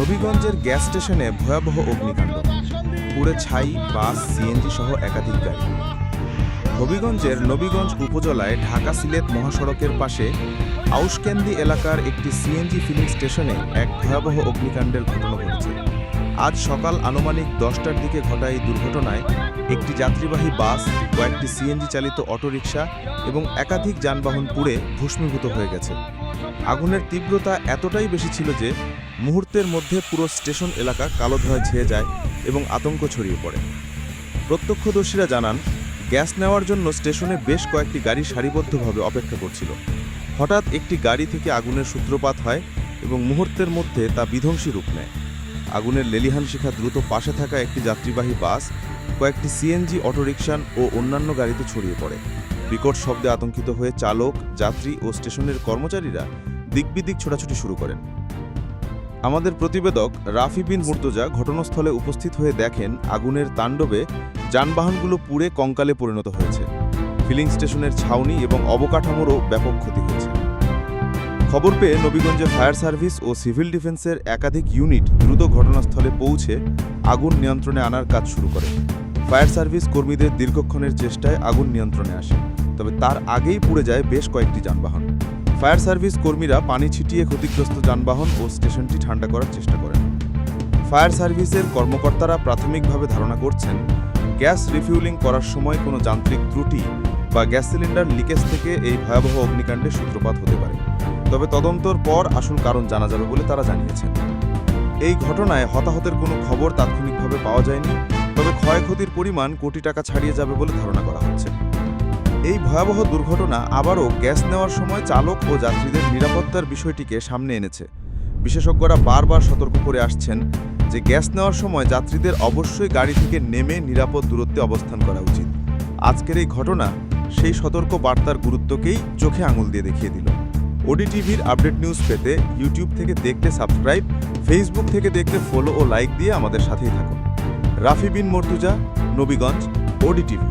নবীগঞ্জের gas স্টেশনে ভয়াবহ অগ্নিকাণ্ড। পুড়ে ছাই, বাস, সিএনজি সহ একাধিক গাড়ি। হবিগঞ্জের নবীগঞ্জ উপজেলায় ঢাকা সিলেট মহাসড়কের পাশে আউশক্যান্দি এলাকার একটি সিএনজি ফিলিং স্টেশনে এক ভয়াবহ অগ্নিকাণ্ডের ঘটনা ঘটেছে। আজ সকাল আনুমানিক দশটার দিকে ঘটা এই দুর্ঘটনায় একটি যাত্রীবাহী বাস, কয়েকটি সিএনজি চালিত অটোরিকশা এবং একাধিক যানবাহন পুড়ে ভস্মীভূত হয়ে গেছে। আগুনের তীব্রতা এতটাই বেশি ছিল যে মুহূর্তের মধ্যে পুরো স্টেশন এলাকা কালো ধোঁয়ায় ছেয়ে যায় এবং আতঙ্ক ছড়িয়ে পড়ে। প্রত্যক্ষদর্শীরা জানান, গ্যাস নেওয়ার জন্য স্টেশনে বেশ কয়েকটি গাড়ি সারিবদ্ধভাবে অপেক্ষা করছিল। হঠাৎ একটি গাড়ি থেকে আগুনের সূত্রপাত হয় এবং মুহূর্তের মধ্যে তা বিধ্বংসী রূপ নেয়। আগুনের লেলিহান শিখা দ্রুত পাশে থাকা একটি যাত্রীবাহী বাস, কয়েকটি সিএনজি অটোরিকশান ও অন্যান্য গাড়িতে ছড়িয়ে পড়ে। বিকট শব্দে আতঙ্কিত হয়ে চালক, যাত্রী ও স্টেশনের কর্মচারীরা দিকবিদিক ছোটাছুটি শুরু করেন। আমাদের প্রতিবেদক রাফি বিন মুর্তজা ঘটনাস্থলে উপস্থিত হয়ে দেখেন আগুনের তাণ্ডবে যানবাহনগুলো পুড়ে কঙ্কালে পরিণত হয়েছে। ফিলিং স্টেশনের ছাউনি এবং অবকাঠামোরও ব্যাপক ক্ষতি হয়েছে। খবর পেয়ে নবীগঞ্জে ফায়ার সার্ভিস ও সিভিল ডিফেন্সের একাধিক ইউনিট দ্রুত ঘটনাস্থলে পৌঁছে আগুন নিয়ন্ত্রণে আনার কাজ শুরু করে। ফায়ার সার্ভিস কর্মীদের দীর্ঘক্ষণের চেষ্টায় আগুন নিয়ন্ত্রণে আসে। তবে তার আগেই পুড়ে যায় বেশ কয়েকটি যানবাহন। ফায়ার সার্ভিস কর্মীরা পানি ছিটিয়ে ক্ষতিগ্রস্ত যানবাহন ও স্টেশনটি ঠান্ডা করার চেষ্টা করেন। ফায়ার সার্ভিসের কর্মকর্তারা প্রাথমিকভাবে ধারণা করছেন, গ্যাস রিফিউলিং করার সময় কোনো যান্ত্রিক ত্রুটি বা গ্যাস সিলিন্ডার লিকেজ থেকে এই ভয়াবহ অগ্নিকাণ্ডের সূত্রপাত হতে পারে। তবে তদন্তর পর আসল কারণ জানা যাবে বলে তারা জানিয়েছেন। এই ঘটনায় হতাহতের কোনো খবর তাৎক্ষণিকভাবে পাওয়া যায়নি, তবে ক্ষয়ক্ষতির পরিমাণ কোটি টাকা ছাড়িয়ে যাবে বলে ধারণা করা হচ্ছে। এই ভয়াবহ দুর্ঘটনা আবারও গ্যাস নেওয়ার সময় চালক ও যাত্রীদের নিরাপত্তার বিষয়টিকে সামনে এনেছে। বিশেষজ্ঞরা বারবার সতর্ক করে আসছেন যে গ্যাস নেওয়ার সময় যাত্রীদের অবশ্যই গাড়ি থেকে নেমে নিরাপদ দূরত্বে অবস্থান করা উচিত। আজকের এই ঘটনা সেই সতর্ক বার্তার গুরুত্বকেই চোখে আঙুল দিয়ে দেখিয়ে দিল। ওডি টিভির আপডেট নিউজ পেতে ইউটিউব থেকে দেখতে সাবস্ক্রাইব, ফেসবুক থেকে দেখতে ফলো ও লাইক দিয়ে আমাদের সাথেই থাকুন। রাফি বিন মর্তুজা, নবীগঞ্জ ওডি টিভি